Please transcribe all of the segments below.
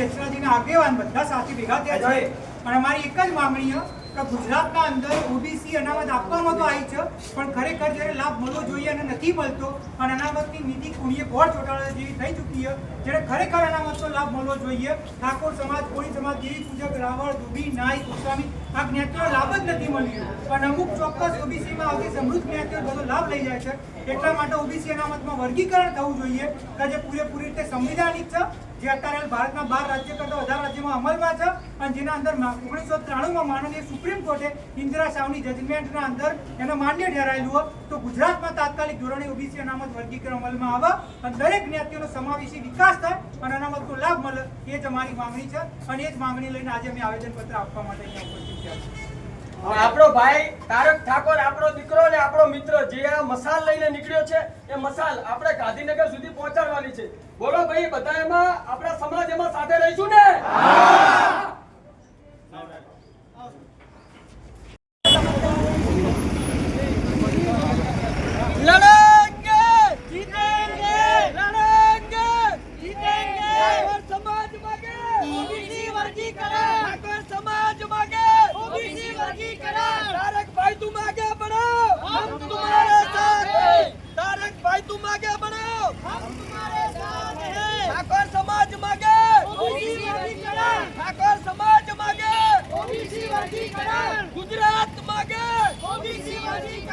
આગેવાન બધા સાથી ભેગા થયા છે અને અમારી એક જ માંગણી કે ગુજરાતના અંદર ઓબીસી અનામત આપવામાં તો આવી છે પણ ખરેખર જ્યારે લાભ મળવો જોઈએ અને નથી મળતો અને અનામતની નીતિ કુણીએ ગોળ ચોટાડા જેવી થઈ ચૂકી છે જ્યારે ખરેખર અનામતનો લાભ મળવો જોઈએ ઠાકોર સમાજ કોળી સમાજ દેવી પૂજક રાવળ દુબી નાઈ ગોસ્વામી આ જ્ઞાતિઓ લાભ જ નથી મળી પણ અમુક ચોક્કસ ઓબીસીમાં આવતી સમૃદ્ધ જ્ઞાતિઓ બધો લાભ લઈ જાય છે. એટલા માટે ઓબીસી અનામતમાં વર્ગીકરણ થવું જોઈએ. કે જે પૂરેપૂરી રીતે સંવિધાનિક છે, જે અત્યારે ભારતના બાર રાજ્ય કરતા વધારે રાજ્યોમાં અમલમાં છે અને જેના અંદર ઓગણીસો ત્રાણુંમાં માનનીય સુપ્રીમ કોર્ટે ઇન્દિરા સાવની જજમેન્ટના અંદર એને માન્ય ઠેરાયેલું હોય, તો ગુજરાતમાં તાત્કાલિક ધોરણે ઓબીસી અનામત વર્ગીકરણ અમલમાં આવે અને દરેક જ્ઞાતિઓનો સમાવેશી વિકાસ થાય અને અનામતનો લાભ મળે, એ જ અમારી માંગણી છે. અને એ જ માંગણી લઈને આજે અમે આવેદનપત્ર આપવા માટે અહીંયા ઉપસ્થિત આપણો ભાઈ તારક ઠાકોર, આપણો દીકરો ને આપણો મિત્ર જે આ મસાલ લઈને નીકળ્યો છે, એ મસાલ આપણે ગાંધીનગર સુધી પહોંચાડવાની છે. બોલો ભાઈ બધા એમાં આપણા સમાજ એમાં સાથે રહીશું ને?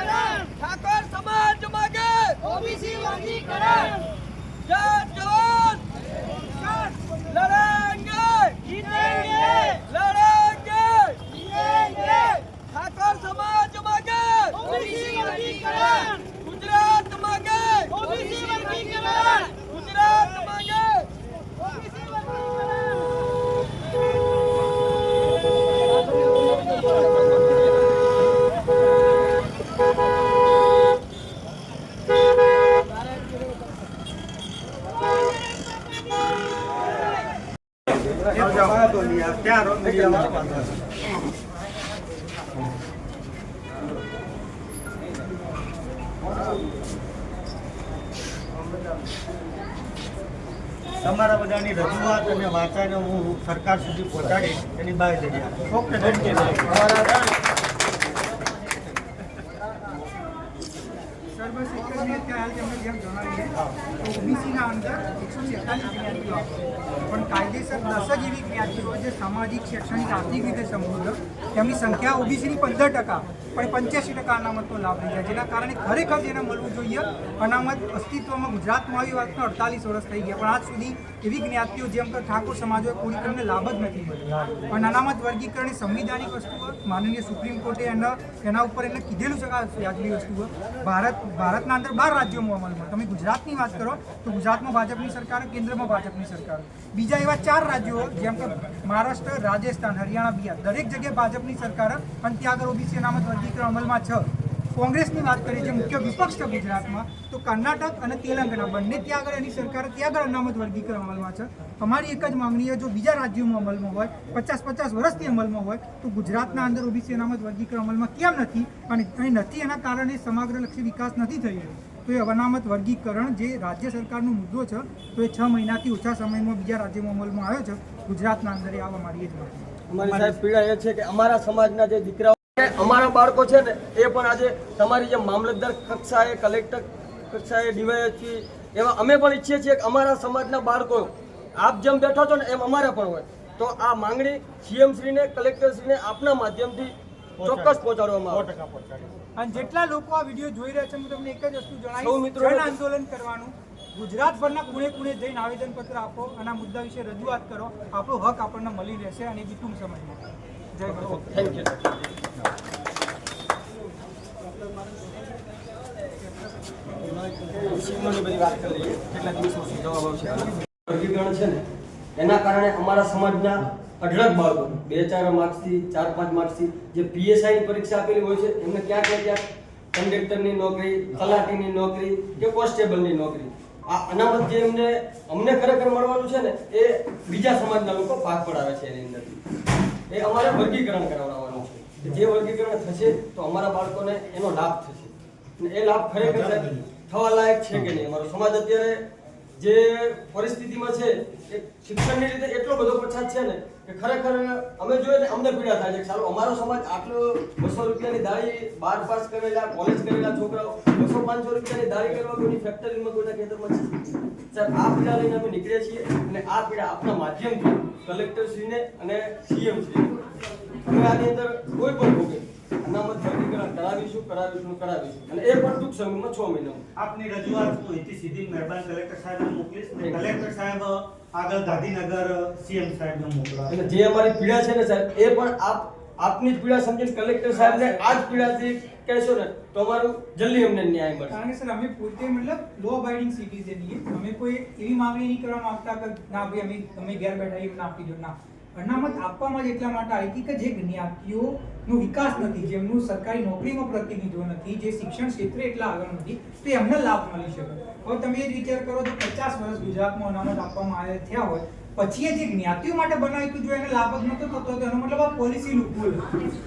ઠાકોર સમાજ માગે. ઓબીસી વર્ગીકરણ જય તમારા બધાની રજૂઆત અને વાર્તાને હું સરકાર સુધી પહોંચાડીશ એની બાંયધરી ઓકે થેન્ક સર્વસ એક જ મિનિટ કે હાલ તમને જેમ જણાવીએ તો ઓબીસીના અંદર એકસો છેતાલીસ જ્ઞાતિઓ આવે પણ કાયદેસર દસ જ એવી જ્ઞાતિઓ જે સામાજિક શૈક્ષણિક આર્થિક રીતે સમૃદ્ધ તેમની સંખ્યા ઓબીસીની પંદર ટકા, પણ પંચ્યાસી ટકા અનામતનો લાભ લઈ જાય જેના કારણે ખરેખર જેને મળવું જોઈએ. અનામત અસ્તિત્વમાં ગુજરાતમાં આવી વાતનો અડતાલીસ વર્ષ થઈ ગયા, પણ આજ સુધી એવી જ્ઞાતિઓ જેમ કે ઠાકોર સમાજોએ પૂરી કરીને લાભ જ નથી મળ્યો. પણ અનામત વર્ગીકરણ સંવિધાનિક વસ્તુ હોય માનનીય સુપ્રીમ કોર્ટે એના એના ઉપર એને કીધેલું છે કે આ વ્યાજબી વસ્તુ ભારત, ભારતના અંદર બાર રાજ્યોમાં અમલમાં તમે ગુજરાતની વાત કરો, તો ગુજરાતમાં ભાજપની સરકાર, કેન્દ્રમાં ભાજપની સરકાર. બીજા એવા ચાર રાજ્યો જેમ કે મહારાષ્ટ્ર, રાજસ્થાન, હરિયાણા, બિહાર, દરેક જગ્યાએ ભાજપની સરકાર અને ત્યાં આગળ ઓબીસી અનામત વર્ગીકરણ અમલમાં છે. કોંગ્રેસની વાત કરીએ જે મુખ્ય વિપક્ષ છે ગુજરાતમાં, તો કર્ણાટક અને તેલંગાણા બંને ત્યાં આગળ એની સરકાર ત્યાં આગળ અનામત વર્ગીકરણ અમલમાં છે. અમારી એક જ માંગણી જો બીજા રાજ્યોમાં અમલમાં હોય, પચાસ પચાસ વર્ષથી અમલમાં હોય, તો ગુજરાતના અંદર ઓબીસી અનામત વર્ગીકરણ અમલમાં કેમ નથી? અને નથી, એના કારણે સમગ્રલક્ષી વિકાસ નથી થઈ રહ્યો. તો એ અનામત વર્ગીકરણ જે રાજ્ય સરકારનો મુદ્દો છે, તો એ છ મહિનાથી ઓછા સમયમાં બીજા રાજ્યોમાં અમલમાં આવ્યો છે. ગુજરાતના અંદર એ આવવા મારી જ માંગણી અમારી સાહેબ પીડા એ છે કે અમારા સમાજના જે દીકરાઓ અમારા બાળકો છે ને એ પણ આજે તમારી જે મામલતદાર કક્ષાએ કલેક્ટર કક્ષાએ ડીવાયએસપી એવા અમે પણ ઈચ્છીએ છીએ કે અમારા સમાજના બાળકો આપ જેમ બેઠો છો ને એમ અમારે પણ હોય. તો આ માંગણી સીએમશ્રીને શ્રીને કલેક્ટર શ્રીને આપના માધ્યમથી ચોક્કસ પહોંચાડવામાં આવે. અને જેટલા લોકો આ વીડિયો જોઈ રહ્યા છે હું તમને એક જ વસ્તુ જણાવી જણાવીશ આંદોલન કરવાનું. ગુજરાતભરના ખૂણે ખૂણે જઈને આવેદનપત્ર આપો અને આ મુદ્દા વિશે રજૂઆત કરો. આપણો હક આપણને મળી રહેશે અને એ બી ટૂંક સમયમાં. જય થેન્ક યુ. બધી વાત કરી લઈએ. કેટલા દિવસમાં જવાબ આવશે વર્ગીકરણ છે ને એના કારણે અમારા સમાજના અઢળક બાળકો બે ચાર માર્ક્સથી ચાર પાંચ માર્ક્સથી જે પીએસઆઈની પરીક્ષા આપેલી હોય છે એમને ક્યાંક ને ક્યાંક કંડક્ટરની નોકરી તલાટીની નોકરી કે કોન્સ્ટેબલની નોકરી આ અનામત જે એમને અમને ખરેખર મળવાનું છે ને એ બીજા સમાજના લોકો ભાગ પડાવે છે એની અંદર. એ અમારે વર્ગીકરણ કરાવવાનું છે. જે વર્ગીકરણ થશે તો અમારા બાળકોને એનો લાભ થશે. એ લાભ ખરેખર થવા લાયક છે કે નહીં? અમારો સમાજ અત્યારે જે પરિસ્થિતિમાં છે, એ શિક્ષણની રીતે એટલો બધો પછાત છે ને, કે ખરેખર અમે જોઈએ ને, અમને પીડા થાય છે. સારો, અમારો સમાજ આટલો બસો રૂપિયાની દાળી બાર પાસ કરેલા કોલેજ કરેલા છોકરાઓ, બસો પાંચસો રૂપિયાની દાળી કરવા કોઈની ફેક્ટરીમાં કોઈના ખેતરમાં છે? સાહેબ, આ પીડા લઈને અમે નીકળીએ છીએ અને આ પીડા આપના માધ્યમથી કલેક્ટરશ્રીને અને સીએમ શ્રી અમે આની અંદર કોઈ પણ ભોગે અનામત વર્ગીકરણ કરાવીશું કરાવીશું કરાવીશું. અને એ પણ ટૂંક સમયમાં છ મહિનામાં. આપની રજૂઆત હું અહીંથી સીધી મહેરબાન કલેક્ટર સાહેબને મોકલીશ ને કલેક્ટર સાહેબ આગળ ગાંધીનગર સીએમ સાહેબને મોકલા અને જે અમારી પીડા છે ને સાહેબ એ પણ આપ આપની જ પીડા સમજીને કલેક્ટર સાહેબને આ જ પીડાથી કહેશો ને તો અમારું જલ્દી અમને ન્યાય મળશે. કારણ કે સર અમે પોતે મતલબ લો અબાઇડિંગ સિટીઝન છીએ. અમે કોઈ એવી માંગણી નહીં કરવા માંગતા કે ના ભાઈ અમે અમે ઘેર બેઠા એ ના આપી દો ના. અનામત આપવામાં જ એટલા માટે આવી હતી કે જે જ્ઞાતિઓનો વિકાસ નથી જેમનું સરકારી નોકરીમાં પ્રતિનિધિત્વ નથી, જે શિક્ષણ ક્ષેત્રે એટલા આગળ નથી, તો એમને લાભ મળી શકે. હવે તમે એ વિચાર કરો તો પચાસ વર્ષ ગુજરાતમાં અનામત આપવામાં આવ્યા થયા હોય, પછી જે જ્ઞાતિઓ માટે બનાવ્યું હતું, જો એને લાભ જ નતો થતો, તો એનો મતલબ આ પોલિસી લૂપહોલ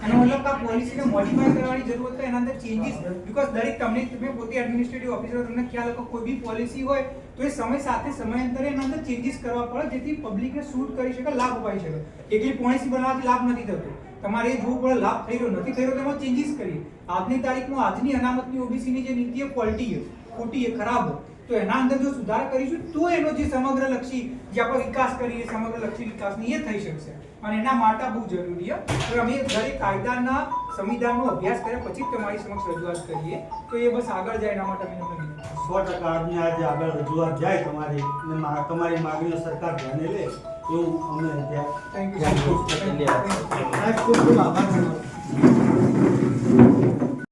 એનો મતલબ આ પોલિસીને મોડિફાઈ કરવાની જરૂરત હોય એના અંદર ચેન્જીસ બીકોઝ દરેક તમને, તમે પોતે એડમિનિસ્ટ્રેટિવ ઓફિસર તમને ખ્યાલ હોય કોઈ બી પોલિસી હોય તો એ સમય સાથે સમયાંતરે એના અંદર ચેન્જીસ કરવા પડે, જેથી પબ્લિકને શૂટ કરી શકે, લાભ અપાઈ શકે. એકલી પોણેસી બનાવવાથી લાભ નથી થતો. તમારે એ જોવું પડે, લાભ થઈ રહ્યો, નથી થઈ રહ્યો તેમાં ચેન્જીસ કરીએ. આજની તારીખમાં આજની અનામતની ઓબીસીની જે નીતિ એ ફોલ્ટી છે, ખોટી છે, ખરાબ તો એના અંદર જો સુધાર કરીશું, તો એનો જે સમગ્ર લક્ષી જે આપણે વિકાસ કરીએ સમગ્ર લક્ષી વિકાસની એ થઈ શકશે. અને એના માટે બહુ જરૂરી છે. અમે દરેક કાયદાના સંવિધાનનો અભ્યાસ કર્યા પછી જ તમારી સમક્ષ રજૂઆત કરીએ તો એ બસ આગળ જાય એના માટે અમે તમને સો ટકા આજની આજે આગળ રજૂઆત જાય તમારી અને તમારી માગણીઓ સરકાર ધ્યાને લે એવું અમે થેન્ક યુ. ખૂબ ખૂબ આભાર